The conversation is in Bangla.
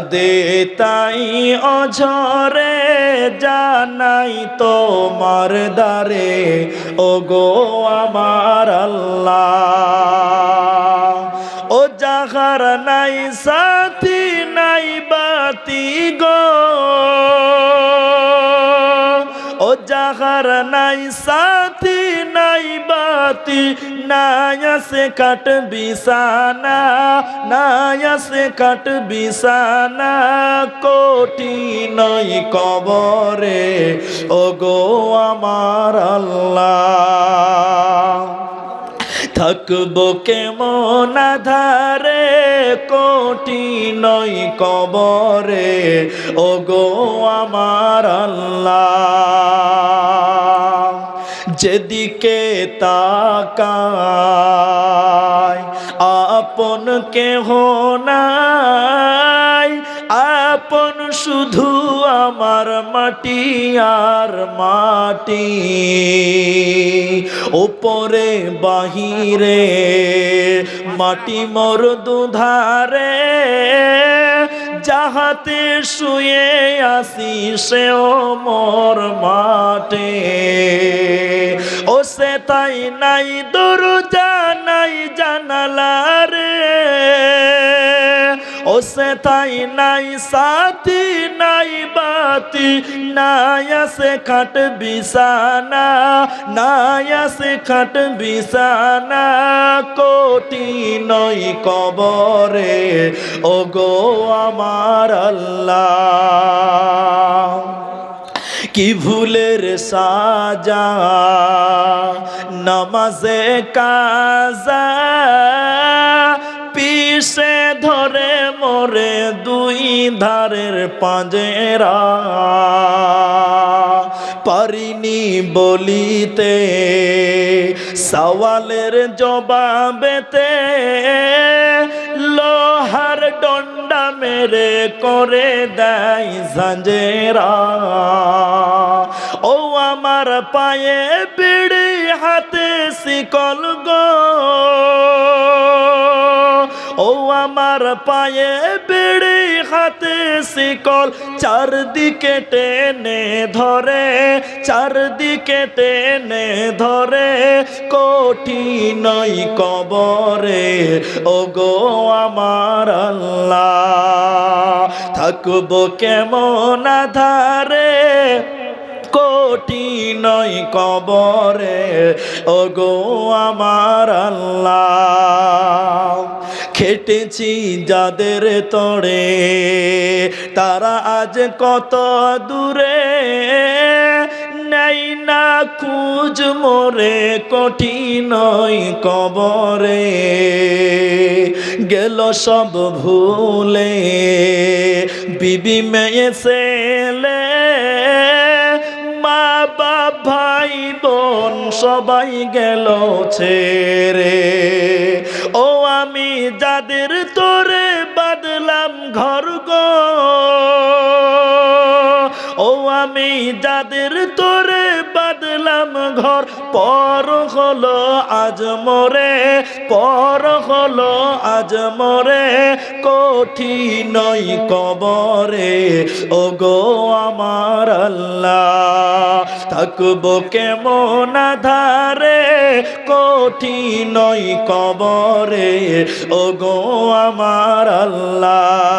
দে তাই অঝরে জানাই তোমার দারে ও গো আমার আল্লাহ। ও যাহার নাই সাথী, নাই বাতি গো। ও যাহার নাই সাথী নাই আসে কাট বিছানা নাই আসে কাট বিছানা, কোটি নই কবরে। ও গো আমার আল্লাহ, থাকব কেমন ধারে কোটি নই কবরে। ও গো আমার আল্লাহ যেদিকে তাকায় আপন কেহ নাই। আপন শুধু আমার মাটি আর মাটি। ওপরে বাহিরে মাটি মোর দুধারে। যাহাতে শুয়ে আসি সেও মোর মাটে ও সে তাই নাই দরজা নাই জানালা রে ও সে তাই নাই, সাথী নাই, বাতি নাই আসে খাট বিছানা, নাই আসে খাট বিছানা, কোটি নই কবরে। ও গো আমার আল্লাহ, কি ভুলের সাজা, নামাজে কাজা পিসে ধরে মোরে দুই ধারের পাঁজেরা। পারিনি বলিতে, সওয়ালের জবাবেতে লোহার ডন্ডা মেরে করে দেয় ঝঞ্ঝেরা ও আমার পায়ে বিড়ি হাতে শিকল গো আমার পায়ে বিড়ি হাতে শিকল, চারদিকে টেনে ধরে, চারদিকে টেনে ধরে কোটি নই কবরে। ও গো আমার আল্লাহ, থাকব কেমন ধারে কোটি নয় কবরে। ও গো আমার আল্লাহ খেটেছি যাদের তরে, তারা আজ কত দূরে? নেই না খুঁজ মোরে, কঠিন কবরে। গেল সব ভুলে, বিবি মেয়ে ছেলে, মা বাপ, ভাই বোন, সবাই গেল ছেড়ে। ও আমি যাদের তোরে বাদলাম ঘর, পর হলো আজ মরে, পর হলো আজ মরে কঠিনই কবরে ও গো আমার আল্লাহ, থাকব কেমন ধারে কঠিনই কবরে ও গো আমার আল্লাহ।